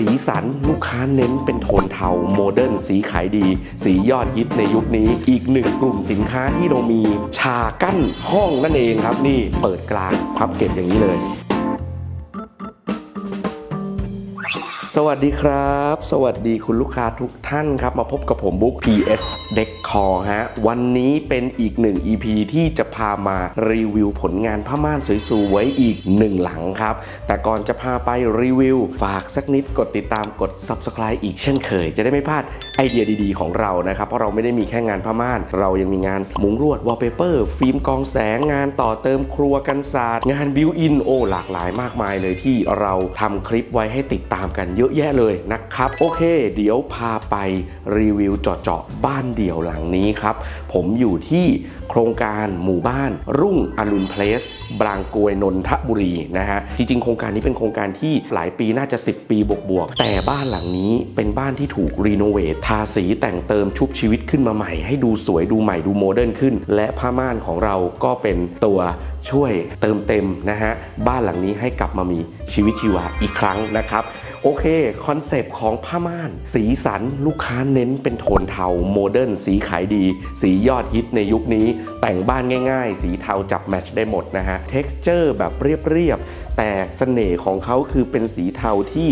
สีสันลูกค้าเน้นเป็นโทนเทาโมเดิร์นสีขายดี สียอดฮิตในยุคนี้ อีกหนึ่งกลุ่มสินค้าที่เรามีชากั้นห้องนั่นเองครับ นี่เปิดกลางพับเก็บอย่างนี้เลย สวัสดีครับ สวัสดีคุณลูกค้าทุกท่านครับ มาพบกับผมบุ๊ก PS Decor ฮะ วันนี้เป็นอีกหนึ่ง EP ที่จะพามารีวิวผลงานผ้าม่านสวยๆอีกหนึ่งหลังครับ แต่ก่อนจะพาไปรีวิว ฝากสักนิดกดติดตามกด Subscribe อีกเช่นเคย จะได้ไม่พลาดไอเดียดีๆของเรานะครับ เพราะเราไม่ได้มีแค่งานผ้าม่าน เรายังมีงานมุงลวดวอลเปเปอร์ฟิล์มกองแสงงานต่อเติมครัวกันศาสตร์งานบิวอินโอหลากหลายมากมายเลยที่เราทำคลิปไว้ให้ติดตามกันเยอะแยะเลยนะครับ โอเค เดี๋ยวพาไปรีวิวเจาะๆบ้านเดี่ยวหลังนี้ครับ ผมอยู่ที่โครงการหมู่บ้าน รุ่งอรุณเพลส บางกรวยนนทบุรีนะฮะจริงๆ โครงการนี้เป็นโครงการที่หลายปีน่าจะ 10 ปีบวกๆแต่บ้านหลังนี้เป็นบ้านที่ถูกรีโนเวททาสีแต่งเติมชุบชีวิตขึ้นมาใหม่ ให้ดูสวยดูใหม่ดูโมเดิร์นขึ้น และผ้าม่านของเราก็เป็นตัวช่วยเติมเต็มนะฮะบ้านหลังนี้ให้กลับมามีชีวิตชีวาอีกครั้งนะครับ โอเค คอนเซปต์ของผ้าม่าน สีสันลูกค้าเน้นเป็นโทนเทาโมเดิร์นสีขายดี สียอดฮิตในยุคนี้ แต่งบ้านง่ายๆ สีเทาจับแมทช์ได้หมดนะฮะเท็กซ์เจอร์แบบเรียบๆ แต่เสน่ห์ของเขาคือเป็นสีเทาที่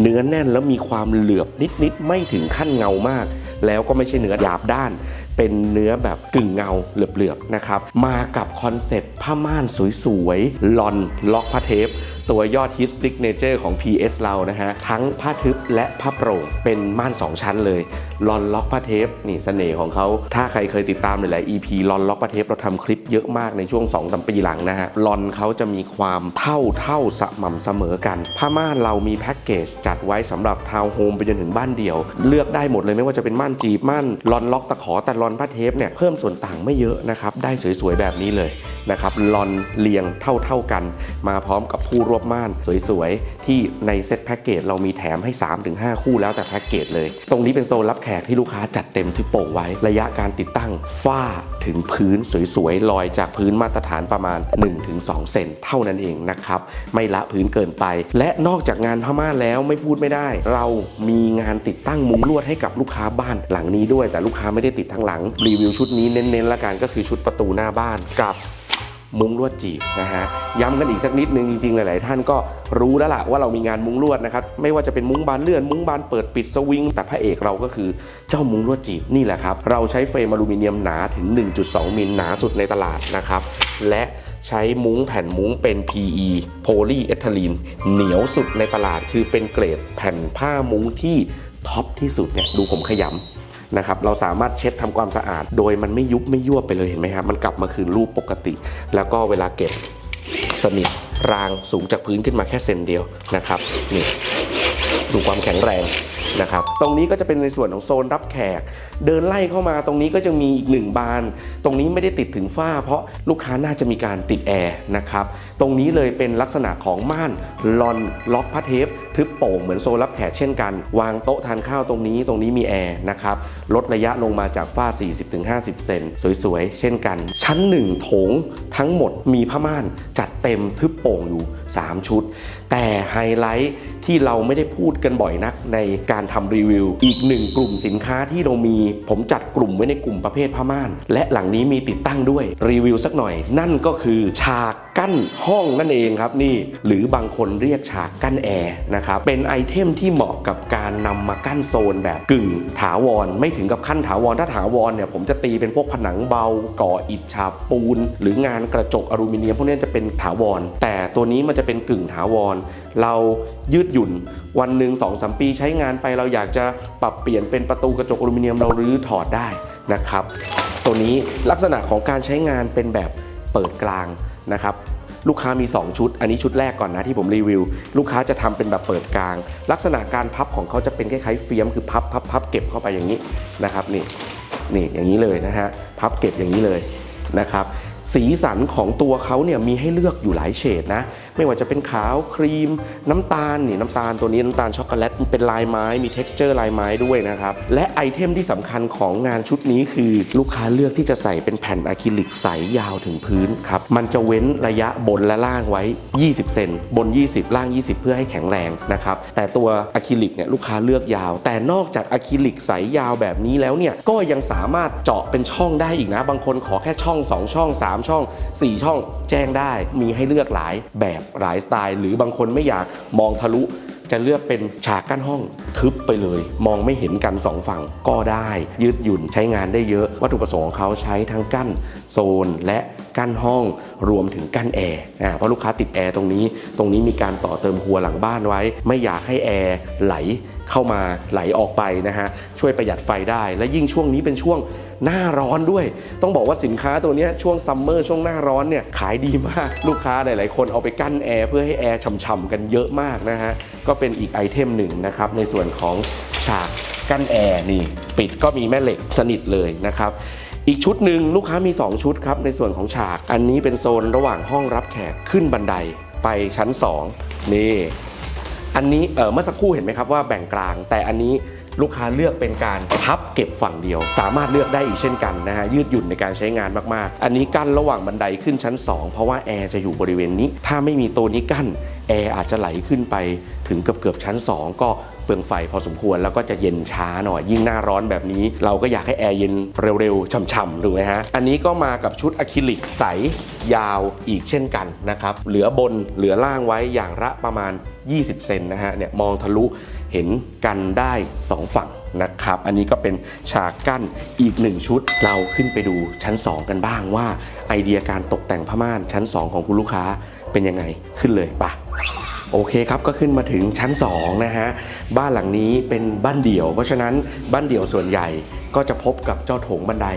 เนื้อแน่นแล้วมีความเหลือบนิดๆ ไม่ถึงขั้นเงามาก แล้วก็ไม่ใช่เนื้อหยาบด้านเป็นเนื้อแบบกึ่งเงาเหลือบๆนะครับ มากับคอนเซปต์ผ้าม่านสวยๆลอนล็อกผ้าเทป ตัวยอดฮิตซิกเนเจอร์ของ PS เรานะฮะ ทั้งผ้าทึบและผ้าโปร่งเป็นม่าน 2 ชั้นเลยลอนล็อกผ้าเทปนี่เสน่ห์ของเขาถ้าใครเคยติดตามหลายๆ EP ลอนล็อกผ้าเทปเราทำคลิปเยอะมากในช่วง2อสปีหลังนะฮะลอนเขาจะมีความเท่าเท่าสม่ำเสมอกันผ้าม่านเรามีแพ็กเกจจัดไว้สำหรับทาวน์โฮมไปจนถึงบ้านเดี่ยว เลือกได้หมดเลยไม่ว่าจะเป็นม่านจีบม่านลอนล็อกตะขอแต่ลอนผ้าเทปเนี่ยเพิ่มส่วนต่างไม่เยอะนะครับได้สวยๆแบบนี้เลย นะครับลอนเรียงเท่าๆกัน มาพร้อมกับผู้รวบม่านสวยๆ ที่ในเซ็ตแพ็กเกจเรามีแถมให้ 3-5 คู่แล้วแต่แพ็กเกจเลย ตรงนี้เป็นโซนรับแขกที่ลูกค้าจัดเต็มที่โป่งไว้ ระยะการติดตั้งฝ้าถึงพื้นสวยๆ ลอยจากพื้นมาตรฐานประมาณ 1-2 เซนเท่านั้นเองนะครับ ไม่ละพื้นเกินไป และนอกจากงานพม่าแล้วไม่พูดไม่ได้ เรามีงานติดตั้งมุงลวดให้กับลูกค้าบ้านหลังนี้ด้วย แต่ลูกค้าไม่ได้ติดทั้งหลังรีวิวชุดนี้เน้นๆละกันก็คือชุดประตูหน้าบ้านกับ มุ้งลวดจีบนะฮะย้ำกันอีกสักนิดนึงจริงๆหลายๆท่านก็รู้แล้วล่ะว่าเรามีงานมุ้งลวดนะครับไม่ว่าจะเป็นมุ้งบานเลื่อนมุ้งบานเปิดปิดสวิง แต่พระเอกเราก็คือเจ้ามุ้งลวดจีบนี่แหละครับเราใช้เฟรมอลูมิเนียมหนาถึง 1.2มิลหนาสุดในตลาดนะครับและใช้มุ้งแผ่นมุ้งเป็น PE โพลีเอทิลีนเหนียวสุดในตลาดคือเป็นเกรดแผ่นผ้ามุ้งที่ท็อปที่สุดเนี่ยดูผมขยำ นะครับเราสามารถเช็ดทำความสะอาด โดยมันไม่ยุบไม่ยั่วไปเลยเห็นไหมครับมันกลับมาคืนรูปปกติ แล้วก็เวลาเก็บสนิทรางสูงจากพื้นขึ้นมาแค่เซนเดียวนะครับนี่ดูความแข็งแรงนะครับตรงนี้ก็จะเป็นในส่วนของโซนรับแขก เดินไล่เข้ามาตรงนี้ก็จะมีอีกหนึ่งบาน ตรงนี้ไม่ได้ติดถึงฝ้า เพราะลูกค้าน่าจะมีการติดแอร์นะครับตรงนี้เลยเป็นลักษณะของม่านลอนล็อกผ้าเทปทึบโป่งเหมือนโซนรับแขกเช่นกัน วางโต๊ะทานข้าวตรงนี้ตรงนี้มีแอร์นะครับ ลดระยะลงมาจากฝ้า 40-50 เซนสวยๆ เช่นกัน ชั้น 1 โถงทั้งหมดมีผ้าม่านจัดเต็มทึบโป่งอยู่ 3 ชุด แต่ไฮไลท์ที่เราไม่ได้พูดกันบ่อยนักในการทำรีวิว อีกหนึ่งกลุ่มสินค้าที่เรามี ผมจัดกลุ่มไว้ในกลุ่มประเภทผ้าม่าน และหลังนี้มีติดตั้งด้วยรีวิวสักหน่อย นั่นก็คือฉากกั้นห้องนั่นเองครับนี่ หรือบางคนเรียกฉากกั้นแอร์นะครับเป็นไอเทมที่เหมาะกับการนำมากั้นโซนแบบกึ่งถาวรไม่ถึงกับขั้นถาวรถ้าถาวรเนี่ยผมจะตีเป็นพวกผนังเบา ก่ออิฐฉาบปูน หรืองานกระจกอลูมิเนียมพวกนี้จะเป็นถาวร แต่ตัวนี้มันจะเป็นกึ่งถาวร เรายืดหยุ่น วันหนึ่งสองสมปีใช้งานไปเราอยากจะปรับเปลี่ยนเป็นประตูกระจกอลูมิเนียมเรารื้อถอดได้นะครับ ตัวนี้ลักษณะของการใช้งานเป็นแบบเปิดกลางนะครับ ลูกค้ามี 2 ชุด อันนี้ชุดแรกก่อนนะที่ผมรีวิว ลูกค้าจะทำเป็นแบบเปิดกลาง ลักษณะการพับของเขาจะเป็นคล้ายๆเฟียมคือพับพับพับเก็บเข้าไปอย่างนี้นะครับนี่นี่อย่างนี้เลยนะฮะพับเก็บอย่างนี้เลยนะครับสีสันของตัวเขาเนี่ยมีให้เลือกอยู่หลายเฉดนะ ไม่ว่าจะเป็นขาวครีม น้ำตาลนี่น้ำตาลตัวนี้น้ำตาลช็อกโกแลตเป็นลายไม้มี t e x t อร์ลายไม้ด้วยนะครับ และไอเทมที่สำคัญของงานชุดนี้คือ ลูกค้าเลือกที่จะใส่เป็นแผ่นอะคริลิกใสยาวถึงพื้นครับมันจะเว้นระยะบนและล่างไว้ 20 เซนบน 20 ล่าง 20 เพื่อให้แข็งแรงนะครับแต่ตัวอะคริลิกเนี่ยลูกค้าเลือกยาว แต่นอกจากอะคริลิกใสยาวแบบนี้แล้วเนี่ยก็ยังสามารถเจาะเป็นช่องได้อีกนะ บางคนขอแค่ช่อง 2 ช่อง 3 ช่อง 4 ช่อง แจ้งได้มีให้เลือกหลายแบบหลายสไตล์ หรือบางคนไม่อยากมองทะลุ จะเลือกเป็นฉากกั้นห้องทึบไปเลย มองไม่เห็นกันสองฝั่งก็ได้ ยืดหยุ่นใช้งานได้เยอะ วัตถุประสงค์ของเขาใช้ทั้งกั้นโซนและกั้นห้องรวมถึงกั้นแอร์เพราะลูกค้าติดแอร์ตรงนี้ ตรงนี้มีการต่อเติมครัวหลังบ้านไว้ ไม่อยากให้แอร์ไหลเข้ามาไหลออกไปนะฮะช่วยประหยัดไฟได้ และยิ่งช่วงนี้เป็นช่วง หน้าร้อนด้วย ต้องบอกว่าสินค้าตัวนี้ช่วงซัมเมอร์ช่วงหน้าร้อนเนี่ยขายดีมาก ลูกค้าหลาย ๆ คนเอาไปกั้นแอร์เพื่อให้แอร์ฉ่ำๆกันเยอะมากนะฮะ ก็เป็นอีกไอเทมหนึ่งนะครับ ในส่วนของฉากกั้นแอร์นี่ ปิดก็มีแม่เหล็กสนิทเลยนะครับอีกชุดหนึ่งลูกค้ามี 2 ชุดครับ ในส่วนของฉาก อันนี้เป็นโซนระหว่างห้องรับแขกขึ้นบันไดไปชั้น 2 นี่ อันนี้เออเมื่อสักครู่เห็นไหมครับว่าแบ่งกลางแต่อันนี้ ลูกค้าเลือกเป็นการพับเก็บฝั่งเดียว สามารถเลือกได้อีกเช่นกันนะฮะยืดหยุ่นในการใช้งานมากๆ อันนี้กั้นระหว่างบันไดขึ้นชั้น 2 เพราะว่าแอร์จะอยู่บริเวณนี้ ถ้าไม่มีตัวนี้กั้นแอร์อาจจะไหลขึ้นไปถึงเกือบเกือบชั้น 2 ก็ เปลืองไฟพอสมควรแล้วก็จะเย็นช้าหน่อย ยิ่งหน้าร้อนแบบนี้ เราก็อยากให้แอร์เย็นเร็วๆฉ่ำๆถูกไหมฮะอันนี้ก็มากับชุดอะคริลิกใสยาวอีกเช่นกันนะครับเหลือบนเหลือล่างไว้อย่างละประมาณ 20 เซนนะฮะเนี่ยมองทะลุเห็นกันได้ 2 ฝั่งนะครับ อันนี้ก็เป็นฉากกั้นอีกหนึ่งชุด เราขึ้นไปดูชั้น 2 กันบ้างว่าไอเดียการตกแต่งผ้าม่านชั้น 2 ของคุณลูกค้าเป็นยังไงขึ้นเลยปะ โอเคครับก็ขึ้นมาถึงชั้น2นะฮะบ้านหลังนี้เป็นบ้านเดี่ยว เพราะฉะนั้นบ้านเดี่ยวส่วนใหญ่ก็จะพบกับเจ้าโถงบันได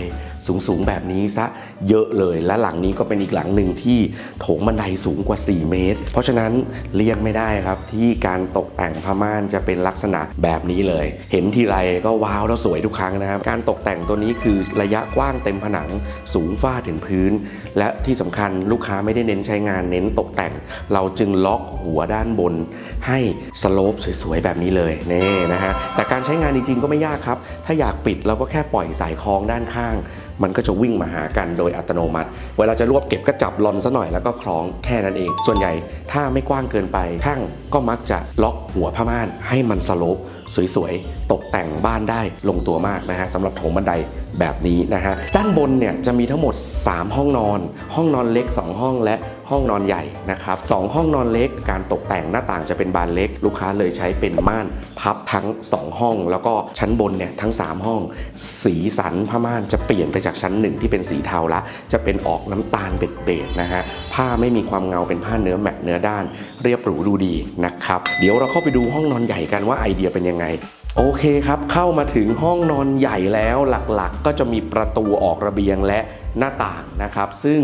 สูงๆ แบบนี้ซะเยอะเลย และหลังนี้ก็เป็นอีกหลังหนึ่งที่โถงบันไดสูงกว่า 4 เมตร เพราะฉะนั้นเลี่ยงไม่ได้ครับที่การตกแต่งผ้าม่านจะเป็นลักษณะแบบนี้เลย เห็นทีไรก็ว้าวแล้วสวยทุกครั้งนะครับ การตกแต่งตัวนี้คือระยะกว้างเต็มผนังสูงฝ้าถึงพื้น และที่สำคัญลูกค้าไม่ได้เน้นใช้งานเน้นตกแต่ง เราจึงล็อกหัวด้านบน ให้สโลปสวยๆแบบนี้เลยนี่นะฮะแต่การใช้งานจริงๆก็ไม่ยากครับ ถ้าอยากปิดเราก็แค่ปล่อยสายคล้องด้านข้างมันก็จะวิ่งมาหากันโดยอัตโนมัติ เวลาจะรวบเก็บก็จับลอนซะหน่อยแล้วก็คล้องแค่นั้นเอง ส่วนใหญ่ถ้าไม่กว้างเกินไปช่างก็มักจะล็อกหัวผ้าม่านให้มันสโลปสวยๆ ตกแต่งบ้านได้ลงตัวมากนะฮะสำหรับโถงบันไดแบบนี้นะฮะ ด้านบนเนี่ยจะมีทั้งหมด 3 ห้องนอน ห้องนอนเล็ก 2 ห้องและ ห้องนอนใหญ่นะครับสองห้องนอนเล็ก การตกแต่งหน้าต่างจะเป็นบานเล็ก ลูกค้าเลยใช้เป็นม่านพับทั้ง 2 ห้อง แล้วก็ชั้นบนเนี่ยทั้ง 3 ห้อง สีสันผ้าม่านจะเปลี่ยนไปจากชั้นหนึ่งที่เป็นสีเทาละ จะเป็นออกน้ำตาลเบ็ดๆนะฮะผ้าไม่มีความเงาเป็นผ้าเนื้อแมตต์เนื้อด้าน เรียบหรูดูดีนะครับเดี๋ยวเราเข้าไปดูห้องนอนใหญ่กันว่าไอเดียเป็นยังไงโอเคครับ เข้ามาถึงห้องนอนใหญ่แล้วหลักๆก็จะมีประตูออกระเบียงและหน้าต่างนะครับ ซึ่ง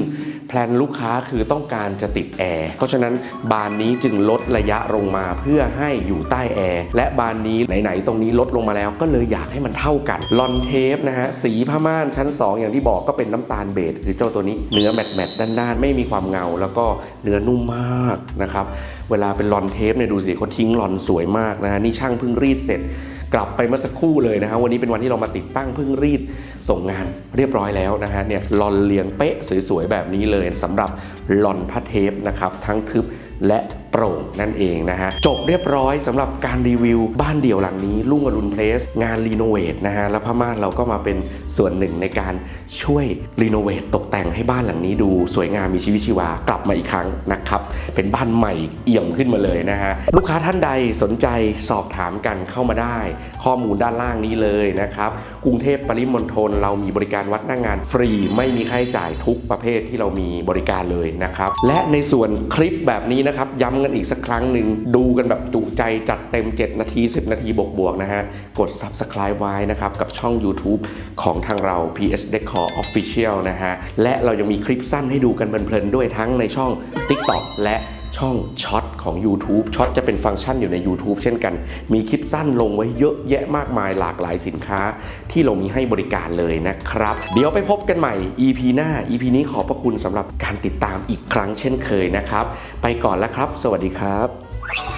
แพลนลูกค้าคือต้องการจะติดแอร์ เพราะฉะนั้นบานนี้จึงลดระยะลงมาเพื่อให้อยู่ใต้แอร์ และบานนี้ไหนๆตรงนี้ลดลงมาแล้ว ก็เลยอยากให้มันเท่ากัน ลอนเทปนะฮะ สีผ้าม่านชั้น 2 อย่างที่บอกก็เป็นน้ำตาลเบจคือเจ้าตัวนี้เนื้อแมตต์ๆด้านๆ ไม่มีความเงา แล้วก็เนื้อนุ่มมากนะครับ เวลาเป็นลอนเทปเนี่ยดูสิเขาทิ้งลอนสวยมากนะฮะ นี่ช่างเพิ่งรีดเสร็จกลับไปเมื่อสักครู่เลยนะฮะวันนี้เป็นวันที่เรามาติดตั้งเพิ่งรีด ส่งงานเรียบร้อยแล้วนะฮะเนี่ยลอนเลียงเป๊ะสวยๆแบบนี้เลยสำหรับลอนพัดเทปนะครับทั้งทึบและ โปร่งนั่นเองนะฮะจบเรียบร้อยสำหรับการรีวิวบ้านเดี่ยวหลังนี้ลุ่งอรุณเพลส งานรีโนเวทนะฮะแล้วพม่านเราก็มาเป็นส่วนหนึ่งในการช่วยรีโนเวทตกแต่งให้บ้านหลังนี้ดูสวยงามมีชีวิตชีวากลับมาอีกครั้งนะครับเป็นบ้านใหม่เอี่ยมขึ้นมาเลยนะฮะลูกค้าท่านใดสนใจสอบถามกันเข้ามาได้ ข้อมูลด้านล่างนี้เลยนะครับกรุงเทพปริมณฑลเรามีบริการวัดหน้างงานฟรี ไม่มีค่าใช้จ่ายทุกประเภทที่เรามีบริการเลยนะครับและในส่วนคลิปแบบนี้นะครับย้ำกันอีกสักครั้งหนึ่ง ดูกันแบบจุใจจัดเต็ม 7 นาที 10 นาทีบวกๆนะฮะ กด Subscribe ไว้นะครับ กับช่อง YouTube ของทางเรา PS Decor Official นะฮะ และเรายังมีคลิปสั้นให้ดูกันเพลินๆด้วยทั้งในช่อง TikTok และ ช่องช็อตของ YouTube ช็อตจะเป็นฟังก์ชันอยู่ใน YouTube เช่นกัน มีคลิปสั้นลงไว้เยอะแยะมากมายหลากหลายสินค้าที่เรามีให้บริการเลยนะครับ เดี๋ยวไปพบกันใหม่ EP หน้า EP นี้ขอบพระคุณสำหรับการติดตามอีกครั้งเช่นเคยนะครับ ไปก่อนแล้วครับ สวัสดีครับ